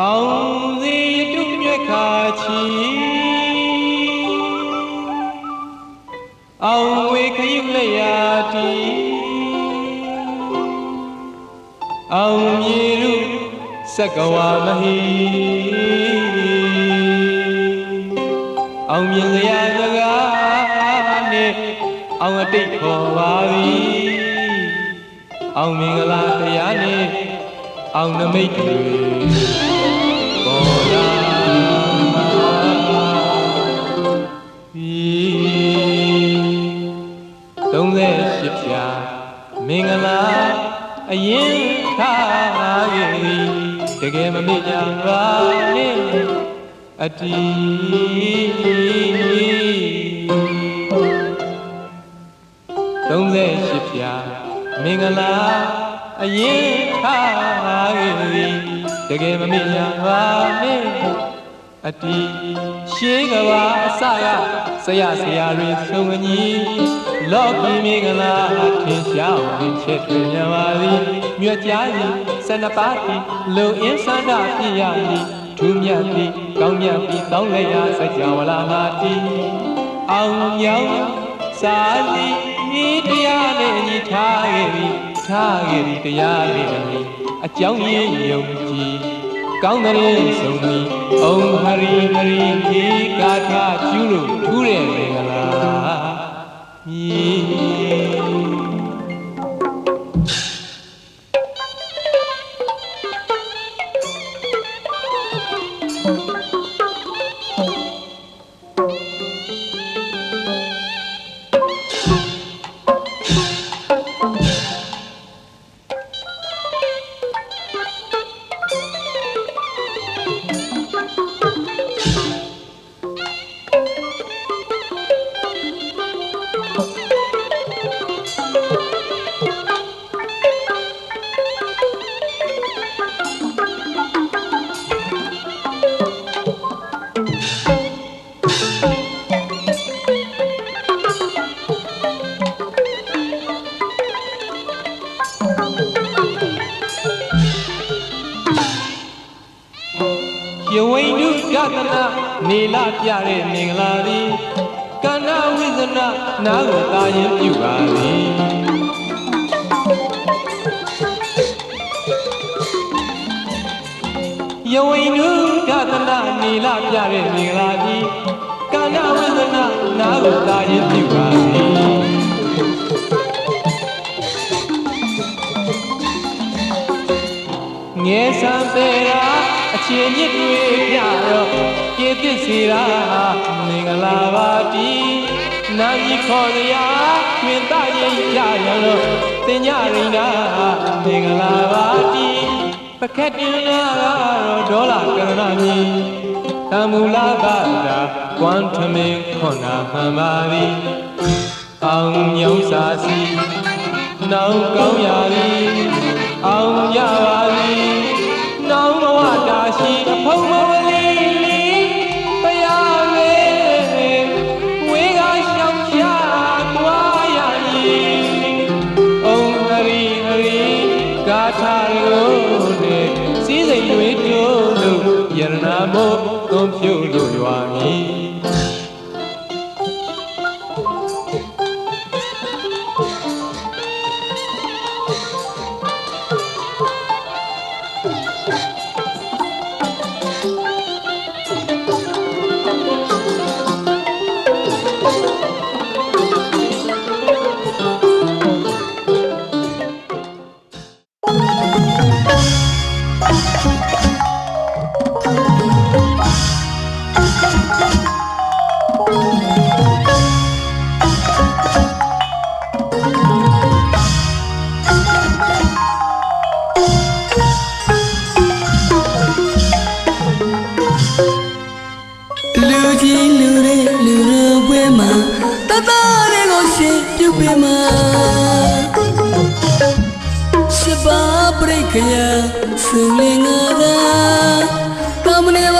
အောင်စီတုမြက်ခါချီအောင်ဝေခရုလက်ရာတီအောင်မြေရုစက္ကဝါမဟီအောင်မြင်စရာစကားနဲ့အောင်အတိတ်ခေါ်ပါသည်အောင်မင်္ဂလာတရားနဲ့အောင်နမိတ်တွေ 38ဖြာမင်္ဂလာအရင်ထားခဲ့သည်တကယ်မမေ့ကြပါနဲ့အတီ38ဖြာမင်္ဂလာအရင်ထားခဲ့သည်တကယ်မမေ့ကြပါနဲ့ အတီရှေးကဘာအစရဆရာဆရာတွေသုံးကြီးလောကီမင်္ဂလာထင်ရှားဝင်ချက်ထွင်မြပါသည်မြွက်ကြားသည်စနပါတိလုံအင်းစန္ဒပြရသည်ထူးမြတ်သည်ကောင်းမြတ်ပြီးတောင်းလည်းရစကြဝဠာမာတိအောင်မြောင်စာသည်ဤတရားနဲ့ညီထားခဲ့သည်ထားခဲ့သည်တရားနဲ့အညီအကြောင်းရင်းယုံကြည် ကောင်းတဲ့ဆုံးပြီးဩဟရိဟရိဒီကာထာကျူးလို့ထူးတဲ့မင်္ဂလာမြည် နေလာပြတဲ့မင်္ဂလာသည်ကန္နာဝိဇနာနာကိုသာရင်ပြုပါသည်ယဝိန္ဒုကသနာနေလာပြတဲ့မင်္ဂလာသည်ကန္နာဝိဇနာနာကိုသာရင်ပြုပါသည်ငယ်ဆံပေရာ အချင်းမြစ်တွေပြတော့ပြည့်သစ်စီရာမင်္ဂလာပါတီနာကြီးခေါ်ရာတွင်တရင်ကြရတော့တင်ညရိန်တာမင်္ဂလာပါတီပကက်တင်လာတော့ဒေါ်လာကရဏမီသံမူလာကတာကွမ်ထမင်းခွန်နာမှန်ပါသည်အောင်ညောင်းစာစီနောင်ကောင်းရာသည်အောင်ရပါသည်နောင်ဘဝတာ ရှိအဖုံမဝလီပယာလေဝေကရှောင်ရှာကွာရည်အုံဟရိဟရိဂါထာကိုနဲ့စည်းစိမ်တွေတိုးလို့ယရနာမို့သွန်ဖြို့လို့ရွာမည် ပရိကယစူလင်္ဂသာကမ္မနေဘော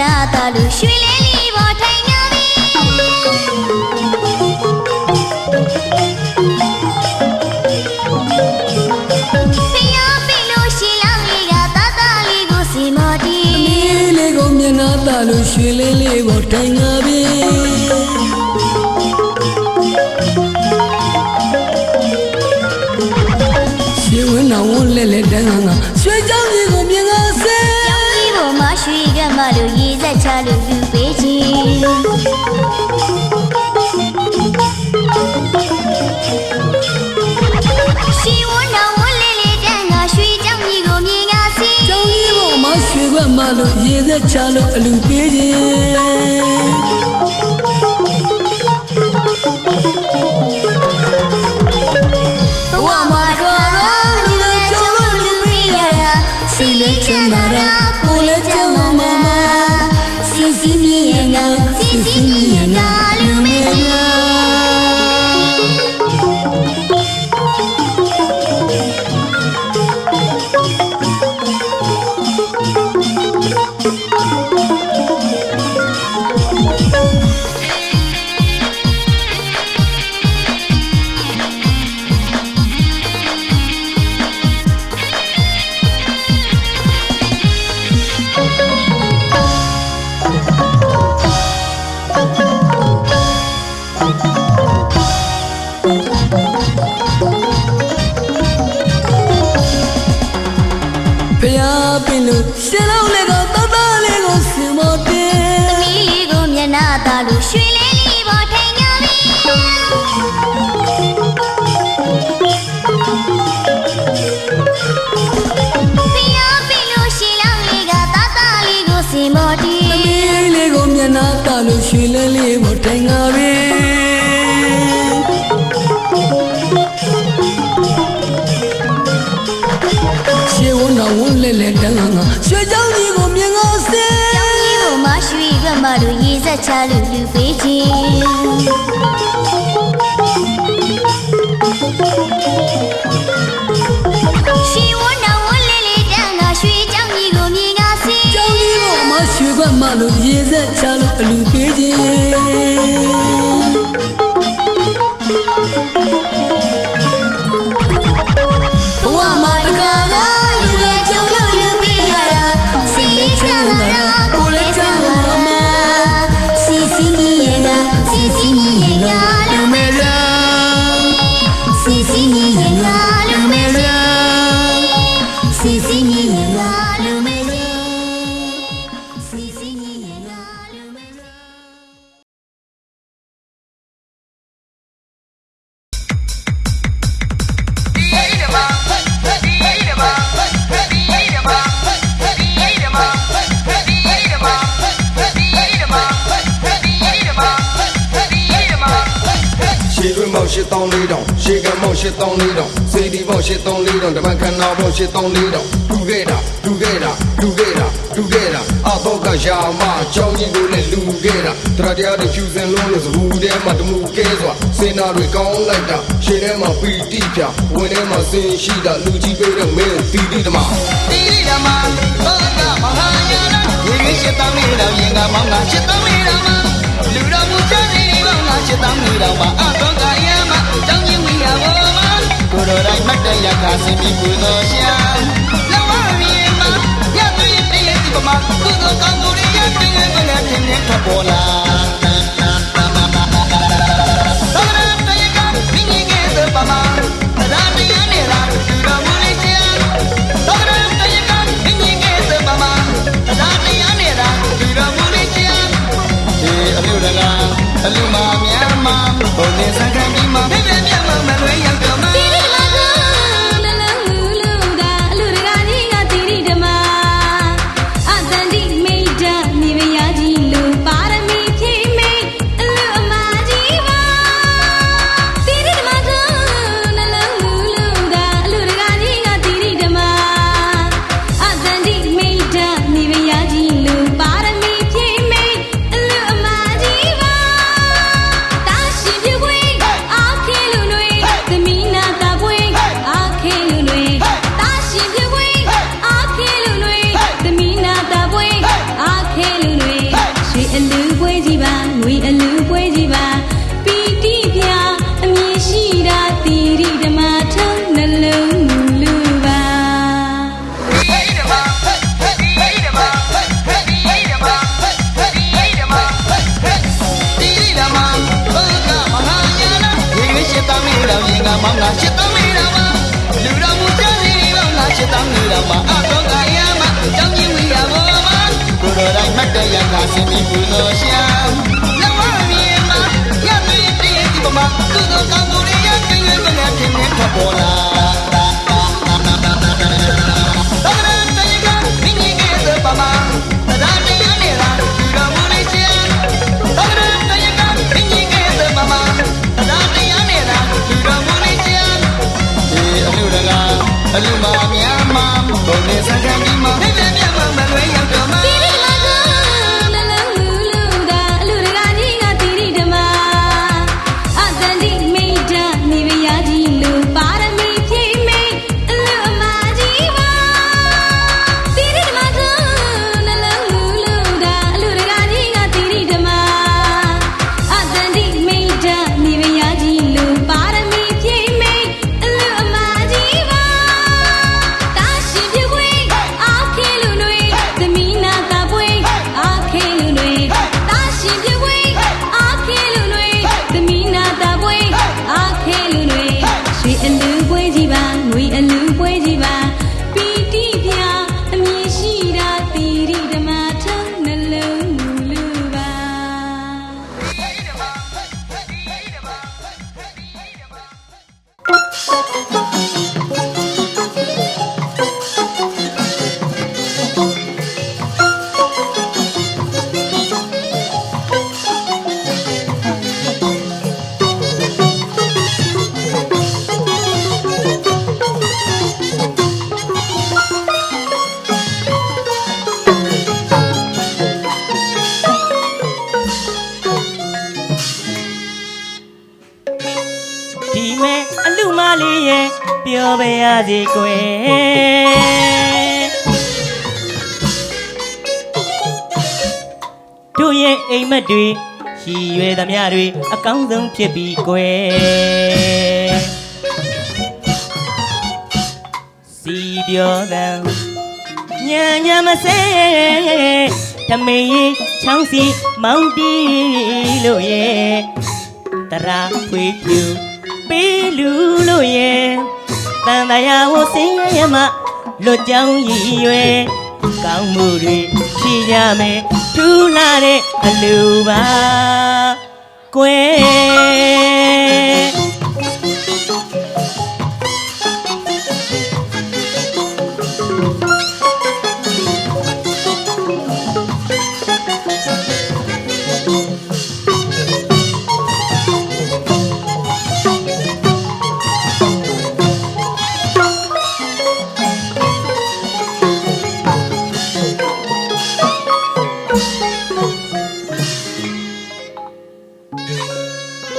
နာတာလူရွှေလေးလီပေါ်ထိုင်နေပြီဖျားပြီလို့ရှိလောင်းလေးကတာတာလေးကိုစီမော်တီအမေလေးကိုမျက်နာတာလူရွှေလေးလေးပေါ်ထိုင်နေပြီရှင်ဝင်းတော်ဝန်းလဲလဲတန်းငါ လို့ရေသက်ချလို့အလူပေးခြင်း 机。 ပေါက်ရှစ်တောင်းလေးတောင်ရှေကံပေါက်ရှစ်တောင်းလေးတောင်စေတီပေါက်ရှစ်တောင်းလေးတောင်တပတ်ခဏပေါက်ရှစ်တောင်းလေးတောင်ဒူခဲ့တာဒူခဲ့တာဒူခဲ့တာဒူခဲ့တာအတော့ကရာမကြောင်းကြီးကိုလည်းလူခဲ့တာတရားတရားတွေဖြူစင်လုံးလို့စဘူးထဲမှာတမှုကဲစွာစင်နာတွေကောင်းလိုက်တာရှင်းထဲမှာပီတိပြဝင်ထဲမှာစင်ရှိတာလူကြီးပေးတဲ့မင်းတီတီတမတိရိဓမ္မသောကမဟာယာနရေရေရှိတောင်းနေတော့ရင်ကမောင်းတာရှိတောင်းနေတော့မှလူတော်မူချစီဒီကောင်းတာရှိတောင်းနေတော့မှအသောကယမကြောင်းချင်းဝိယဘောမကို ရိုတိုင်းမတ်တရခါစင်ပြီးကိုသောရှာလောဝရီမရသွေးတည်းဒီပမာကုသိုလ်ကောင်းမှုတွေရတွင်ငယ်ငယ်ထင်ထင်ထပေါ်လာသောရတ ယက ပမတရားတရားနဲ့လားလူတော်မူလေးရှာသောရတယကမိမိကဲသပမတရားတရားနဲ့လားလူတော်မူလေးရှာဒီအလူတကအလူမများမဘုံနေစံခံပြီးမှပြပြပြမမလွဲရောက်တော့မှတိရိဓမ္မ စေကွယ်တို့ရဲ့အိမ်မက်တွေရှိရွယ်သမျှတွေအကောင်းဆုံးဖြစ်ပြီးကွယ်စီပြောတယ်ညံညံမစဲတမင်ရင်ချောင်းစီမောင်းတီးလို့ရဲ့တရာဖွေပြူပေးလူလို့ရဲ့ တန်တရားဝစင်ရမလွတ်ကြောင်းရည်ရွယ်ကောင်းမှုတွေရှိကြမယ်ထူလာတဲ့အလူပါကွယ်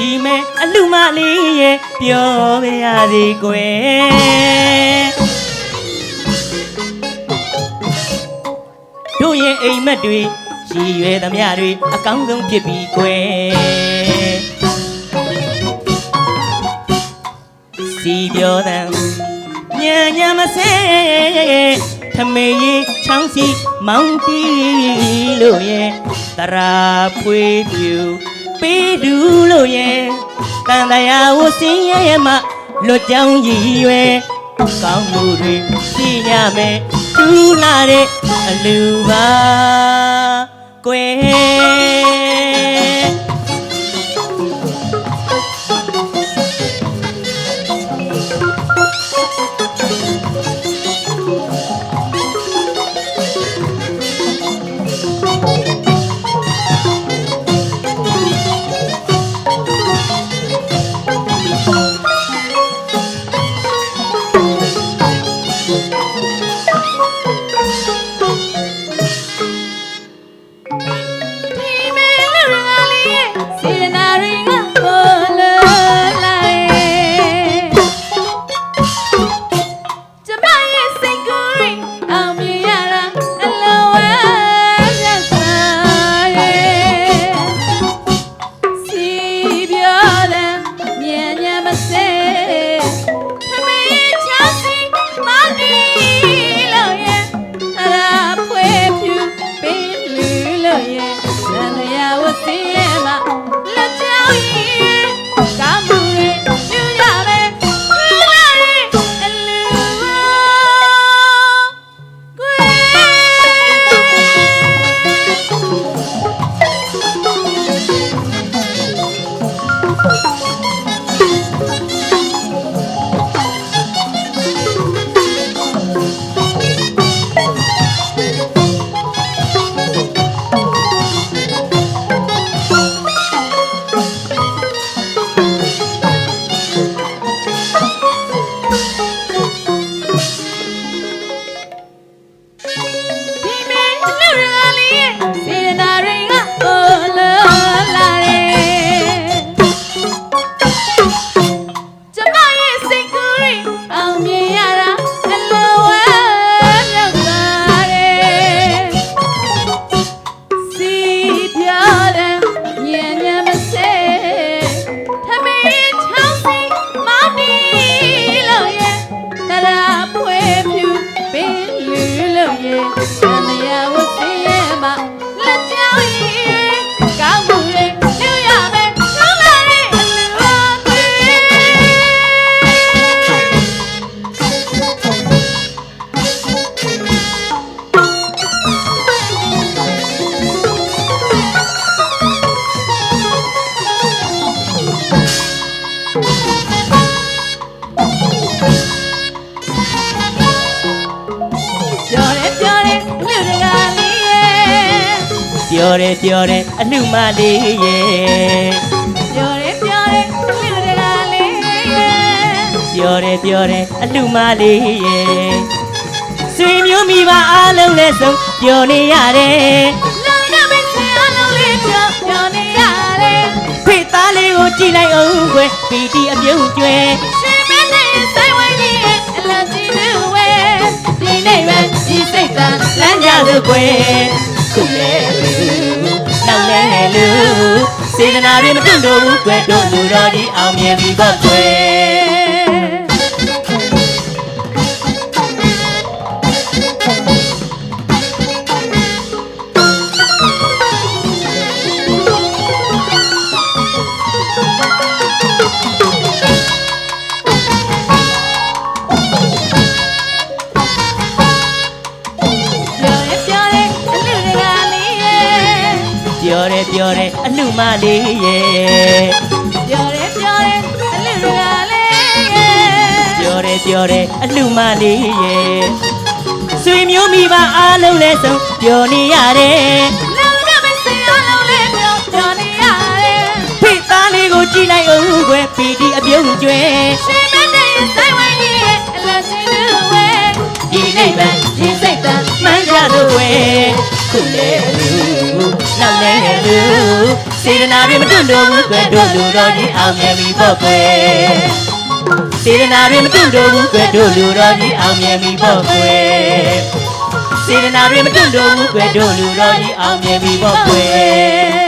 ဒီမဲ့အလူမလေးရဲ့ပြောပြရစီကွယ်တို့ရဲ့အိမ်မက်တွေရည်ရွယ်သမျှတွေအကောင်းဆုံးဖြစ်ပြီးကွယ်စီပြောတဲ့ညံညံမဆဲထမေကြီးချောင်းစီမောင်းတီလို့ရဲ့တရာဖွေးပြူ ပေးသူလို့ရဲ့တန်တရားဝစင်းရဲ့ရဲ့မလွတ်ကြောင်းရည်ရွယ်ကောင်းမှုတွေသိရမယ်ထူလာတဲ့အလူပါကွယ် ပြောတယ်ပြောတယ်အလှမလေးရဲ့ပြောတယ်ပြောတယ်လူတကာလေးရဲ့ပြောတယ်ပြောတယ်အလှမလေးရဲ့ဆွေမျိုးမိဘအားလုံးနဲ့ဆုံးပြောနေရတယ်လောကမင်းဆရာလုံးလေးပြောပြောနေရတယ်ဖေသားလေးကိုကြည့်လိုက်အောင်ကွယ်ပီတီအပြုံးကျွဲရှင်မင်းနဲ့ဆိုင်ဝိုင်းကြီးရဲ့အလံကြီးလူဝဲဒီနေ့ပဲဒီစိတ်သာလမ်းညကြလို့လို့ကွယ်ခုလေလူနောက် လဲလူစေတနာတွေမတွန့်တော့ဘူးကွယ်တို့လူတော်ကြီးအောင်မြင်ပြီပေါ့ကွ တယ်ပြောတယ်အလှမလေးရဲ့ဆွေမျိုးမိဘအားလုံးလည်းဆုံးပြောနေရတယ်လောကမင်းဆရာလုံးလေးပြောပြောနေရတယ်ဖေသားလေးကိုကြည့်လိုက်အောင်ကွယ်ပီတီအပြုံးကျွဲရှင်မင်းနဲ့ဆိုင်ဝိုင်းကြီးရဲ့အလံကြီးလူဝဲဒီနေ့ပဲဒီစိတ်သာမှန်းကြတော့ကွယ်ခုလေလူနောက်လဲလူစေတနာတွေမတွန့်တော့ဘူးကွယ်တို့လူတော်ကြီးအောင်မြင်ပြီပေါ့ကွယ် စေတနာတွေမတွန့်တော့ဘူးကွယ်တို့လူတော်ကြီးအောင်မြင်ပြီပေါ့ကွယ်စေတနာတွေမတွန့်တော့ဘူးကွယ်တို့လူတော်ကြီးအောင်မြင်ပြီပေါ့ကွယ်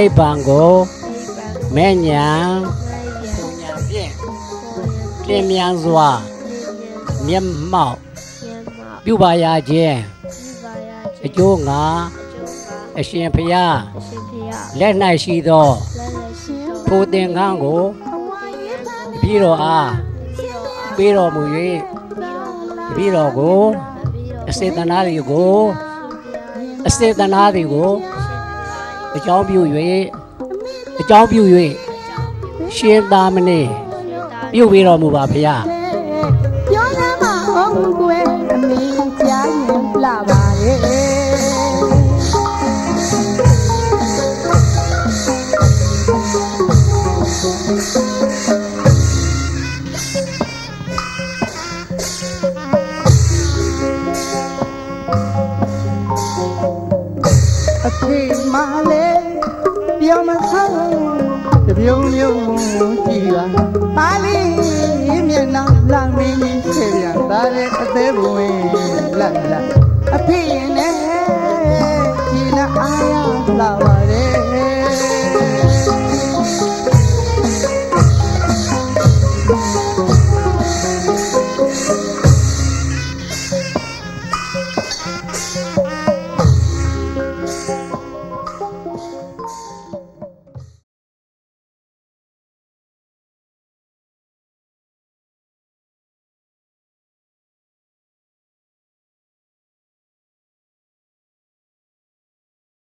နိဗ္ဗာန်ကိုမဲ့ညာပုံညာဖြင့်ပြင်းမြန်စွာမျက်မှောက်ပြုပါရခြင်းအကျိုးငါအရှင်ဖျားလက်၌ရှိသောထိုသင်္ကန်းကိုပြီးတော့အားပြီးတော်မူ၍ပြီးတော်ကိုအစေတနာတွေကိုအစေတနာတွေကို အကြောင်းပြု၍အကြောင်းပြု၍ရှင်သာမဏေပြုပြီးတော်မူပါဖရာပြောရမှာအောင်ကွယ်အမေကြားရင်လာပါရဲ့ အဖေမလေးပြောမဆောင်တပြုံးပြုံးကြည်လာပါလေးမျက်နှာလောင်မင်းကြီးဆယ်ပြန်သားတဲ့အသေးဘဝင်လက်လက်အဖေနဲ့ကြည်လာအားရ